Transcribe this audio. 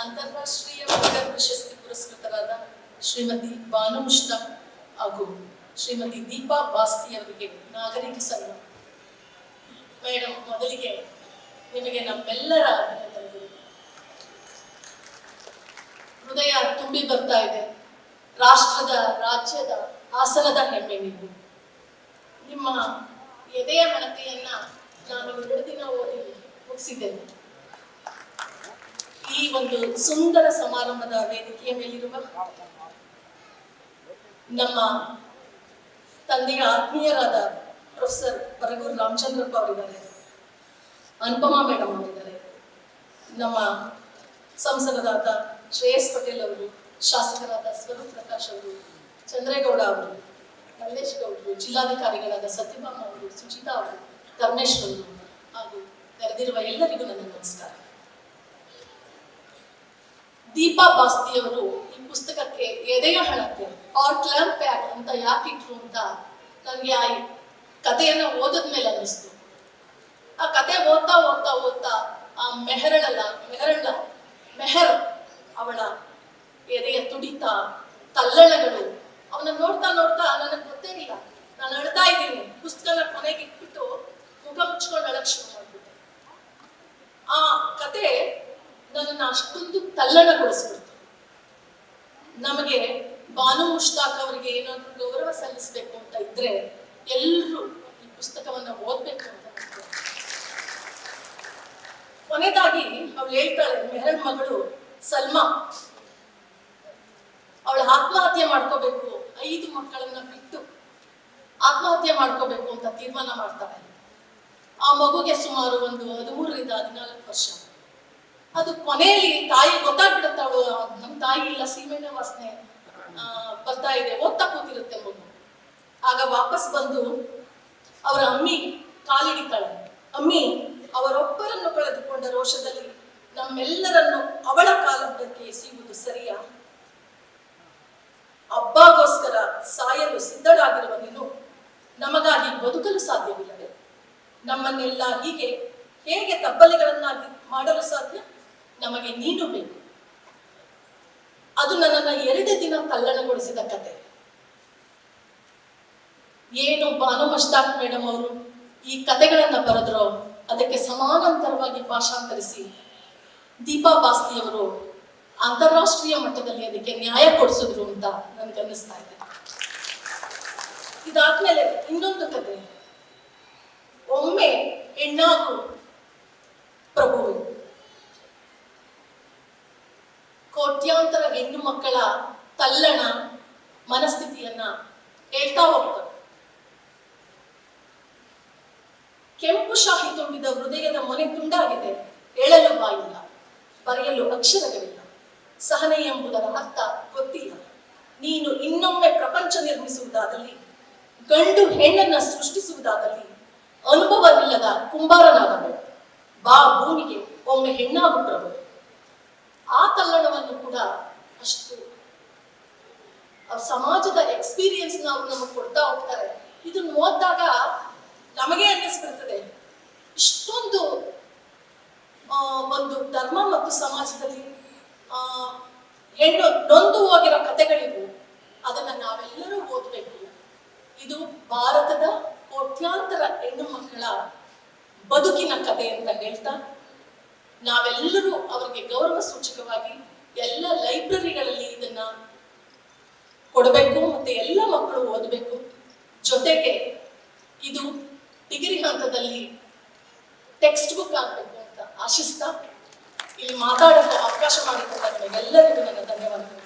ಅಂತಾರಾಷ್ಟ್ರೀಯ ಮಹಿಳಾ ಪ್ರಶಸ್ತಿ ಪುರಸ್ಕೃತರಾದ ಶ್ರೀಮತಿ ಬಾನು ಹಾಗೂ ಶ್ರೀಮತಿ ದೀಪಾ ಬಾಸ್ತಿ ಅವರಿಗೆ ನಾಗರಿಕ ಸನ್ಮಾನ. ಮೇಡಮ್ ಮೊದಲಿಗೆ ನಿಮಗೆ ನಮ್ಮೆಲ್ಲರ. ಹೃದಯ ತುಂಬಿ ಬರ್ತಾ ಇದೆ. ರಾಷ್ಟ್ರದ, ರಾಜ್ಯದ ಹಾಸನದ ಹೆಮ್ಮೆ ನೀವು ನಿಮ್ಮ ಎದೆಯ ಮನತೆಯನ್ನ ನಾನು ಎರಡು ದಿನ ಓದಿ ಮುಗಿಸಿದ್ದೇನೆ. ಒಂದು ಸುಂದರ ಸಮಾರಂಭದ ವೇದಿಕೆಯ ಮೇಲಿರುವ ನಮ್ಮ ತಂದೆಯ ಆತ್ಮೀಯರಾದ ಪ್ರೊಫೆಸರ್ ಬರಗೂರು ರಾಮಚಂದ್ರಪ್ಪ ಅವರಿದ್ದಾರೆ, ಅನುಪಮಾ ಮೇಡಮ್ ಅವರಿದ್ದಾರೆ, ನಮ್ಮ ಸಂಸದರಾದ ಶ್ರೇಯಸ್ ಪಟೇಲ್ ಅವರು, ಶಾಸಕರಾದ ಸ್ವರೂಪ್ ಪ್ರಕಾಶ್ ಅವರು, ಚಂದ್ರೇಗೌಡ ಅವರು, ಮಲ್ಲೇಶ್ ಗೌಡರು, ಜಿಲ್ಲಾಧಿಕಾರಿಗಳಾದ ಸತ್ಯಭಾಮ ಅವರು ಸುಚಿತಾ ಅವರು ಧರ್ಮೇಶ್ ಅವರು ಹಾಗೂ ಕರೆದಿರುವ ಎಲ್ಲರಿಗೂ ನನ್ನ ನಮಸ್ಕಾರ. ದೀಪಾ ಬಾಸ್ತಿಯವರು ಈ ಪುಸ್ತಕಕ್ಕೆ ಎದೆಯ ಹಣತೆ ಆರ್ ಲ್ಯಾಂಪ್ ಪ್ಯಾಕ್ ಅಂತ ಯಾಕೆ ಇಟ್ರು ಅಂತ ನನಗೆ ಆ ಕಥೆಯನ್ನು ಓದಿದ್ಮೇಲೆ ಅನ್ನಿಸ್ತು. ಆ ಕತೆ ಓದ್ತಾ ಓದ್ತಾ ಓದ್ತಾ ಆ ಮೆಹರಳಲ್ಲ ಮೆಹರಳ ಮೆಹರ್ ಅವಳ ಎದೆಯ ತುಡಿತ, ತಲ್ಲಣಗಳು ಅವನ ನೋಡ್ತಾ ನೋಡ್ತಾ ನನಗೆ ಗೊತ್ತೇ ಇಲ್ಲ. ನಾನು ಅಳ್ತಾ ಇದ್ದೀನಿ. ಪುಸ್ತಕನ ಕೊನೆಗೆ ಇಟ್ಬಿಟ್ಟು ತಲ್ಲಣಗೊಳಿಸ್ಬಿಡ್ತು ನಮಗೆ ಬಾನು ಮುಷ್ತಾಕ್ ಅವರಿಗೆ ಏನಾದ್ರೂ ಗೌರವ ಸಲ್ಲಿಸಬೇಕು ಅಂತ ಇದ್ರೆ ಎಲ್ಲರೂ ಈ ಪುಸ್ತಕವನ್ನ ಓದ್ಬೇಕು ಅಂತ ಕೊನೆದಾಗಿ ಅವಳು ಹೇಳ್ತಾಳೆ ಮಗಳು ಸಲ್ಮಾ, ಅವಳು ಆತ್ಮಹತ್ಯೆ ಮಾಡ್ಕೋಬೇಕು. ಐದು ಮಕ್ಕಳನ್ನ ಬಿಟ್ಟು ಆತ್ಮಹತ್ಯೆ ಮಾಡ್ಕೋಬೇಕು ಅಂತ ತೀರ್ಮಾನ ಮಾಡ್ತಾಳೆ. ಆ ಮಗುಗೆ ಸುಮಾರು ಒಂದು ಹದಿಮೂರರಿಂದ ಹದಿನಾಲ್ಕು ವರ್ಷ. ಅದು ಕೊನೆಯಲ್ಲಿ ತಾಯಿ ಗೊತ್ತಾಗ್ಬಿಡುತ್ತವಳು ನಮ್ಮ ತಾಯಿ ಇಲ್ಲ ಸೀಮೆಣ್ಣೆ ವಾಸನೆ ಬರ್ತಾ ಇದೆ, ಓದ್ತಾ ಕೂತಿರುತ್ತೆ ಮಗು. ಆಗ ವಾಪಸ್ ಬಂದು ಅವರ ಅಮ್ಮಿ ಕಾಲಿಡಿತಾಳೆ. ಅಮ್ಮಿ, ಅವರೊಬ್ಬರನ್ನು ಕಳೆದುಕೊಂಡ ರೋಷದಲ್ಲಿ ನಮ್ಮೆಲ್ಲರನ್ನು ಅವಳ ಕಾಲದಕ್ಕೆ ಎಸೆಯುವುದು ಸರಿಯಾ? ಹಬ್ಬಗೋಸ್ಕರ ಸಾಯಲು ಸಿದ್ಧಳಾಗಿರುವ ನೀನು ನಮಗಾಗಿ ಬದುಕಲು ಸಾಧ್ಯವಿಲ್ಲದೆ ನಮ್ಮನ್ನೆಲ್ಲ ಹೀಗೆ ಹೇಗೆ ತಬ್ಬಲಿಗಳನ್ನಾಗಿ ಮಾಡಲು ಸಾಧ್ಯ? ನಮಗೆ ನೀನು ಬೇಕು. ಅದು ನನ್ನ ಎರಡು ದಿನ ತಲ್ಲಣಗೊಳಿಸಿದ ಕತೆ. ಏನು ಬಾನು ಮಷ್ಟಾಕ್ ಮೇಡಮ್ ಅವರು ಈ ಕತೆಗಳನ್ನ ಬರೆದ್ರೋ ಅದಕ್ಕೆ ಸಮಾನಾಂತರವಾಗಿ ಭಾಷಾಂತರಿಸಿ ದೀಪಾ ಬಾಸ್ತಿಯವರು ಅಂತಾರಾಷ್ಟ್ರೀಯ ಮಟ್ಟದಲ್ಲಿ ಅದಕ್ಕೆ ನ್ಯಾಯ ಕೊಡಿಸಿದ್ರು ಅಂತ ನನ್ಗನ್ನಿಸ್ತಾ ಇದೆ. ಇದಾದ್ಮೇಲೆ ಇನ್ನೊಂದು ಕತೆ. ಒಮ್ಮೆ ಹೆಣ್ಣಾಗು ಕೋಟ್ಯಾಂತರ ಹೆಣ್ಣು ಮಕ್ಕಳ ತಲ್ಲಣ ಮನಸ್ಥಿತಿಯನ್ನ ಹೇಳ್ತಾ ಹೋಗ್ತಾರೆ. ಕೆಂಪು ಶಾಹಿ ತುಂಬಿದ ಹೃದಯದ ಮೊನೆ ತುಂಡಾಗಿದೆ. ಹೇಳಲು ಬಾಯಿಲ್ಲ, ಬರೆಯಲು ಅಕ್ಷರಗಳಿಲ್ಲ. ಸಹನೆ ಎಂಬುದರ ಅರ್ಥ ಗೊತ್ತಿಲ್ಲ. ನೀನು ಇನ್ನೊಮ್ಮೆ ಪ್ರಪಂಚ ನಿರ್ಮಿಸುವುದಾದಲ್ಲಿ, ಗಂಡು ಹೆಣ್ಣನ್ನ ಸೃಷ್ಟಿಸುವುದಾದಲ್ಲಿ ಅನುಭವವಿಲ್ಲದ ಕುಂಬಾರನಾಗಬೇಕು. ಬಾ ಭೂಮಿಗೆ, ಒಮ್ಮೆ ಹೆಣ್ಣಾಗುತ್ತಿರಬೇಕು ಆ ತಲ್ಲಣವನ್ನು ಕೂಡ ಅಷ್ಟು ಸಮಾಜದ ಎಕ್ಸ್ಪೀರಿಯನ್ಸ್ ನಾವು ನಮಗೆ ಕೊಡ್ತಾ ಹೋಗ್ತಾರೆ. ಇದು ಓದಿದಾಗ ನಮಗೆ ಅನ್ನಿಸ್ಬಿಡ್ತದೆ. ಇಷ್ಟೊಂದು ಒಂದು ಧರ್ಮ ಮತ್ತು ಸಮಾಜದಲ್ಲಿ ಆ, ಹೆಣ್ಣು ನೊಂದು ಹೋಗಿರೋ ಕಥೆಗಳಿವು ಅದನ್ನ ನಾವೆಲ್ಲರೂ ಓದಬೇಕು ಇದು ಭಾರತದ ಕೋಟ್ಯಾಂತರ ಹೆಣ್ಣು ಮಕ್ಕಳ ಬದುಕಿನ ಕಥೆ ಅಂತ ಹೇಳ್ತಾ ನಾವೆಲ್ಲರೂ ಅವರಿಗೆ ಗೌರವ ಸೂಚಕವಾಗಿ ಎಲ್ಲ ಲೈಬ್ರರಿಗಳಲ್ಲಿ ಇದನ್ನ ಕೊಡಬೇಕು ಮತ್ತೆ ಎಲ್ಲ ಮಕ್ಕಳು ಓದಬೇಕು. ಜೊತೆಗೆ ಇದು ಡಿಗ್ರಿ ಹಂತದಲ್ಲಿ ಟೆಕ್ಸ್ಟ್ ಬುಕ್ ಆಗಬೇಕು ಅಂತ ಆಶಿಸ್ತಾ ಇಲ್ಲಿ ಮಾತಾಡಲು ಅವಕಾಶ ಮಾಡಿಕೊಟ್ಟ ಎಲ್ಲರಿಗೂ ನನ್ನ ಧನ್ಯವಾದಗಳು.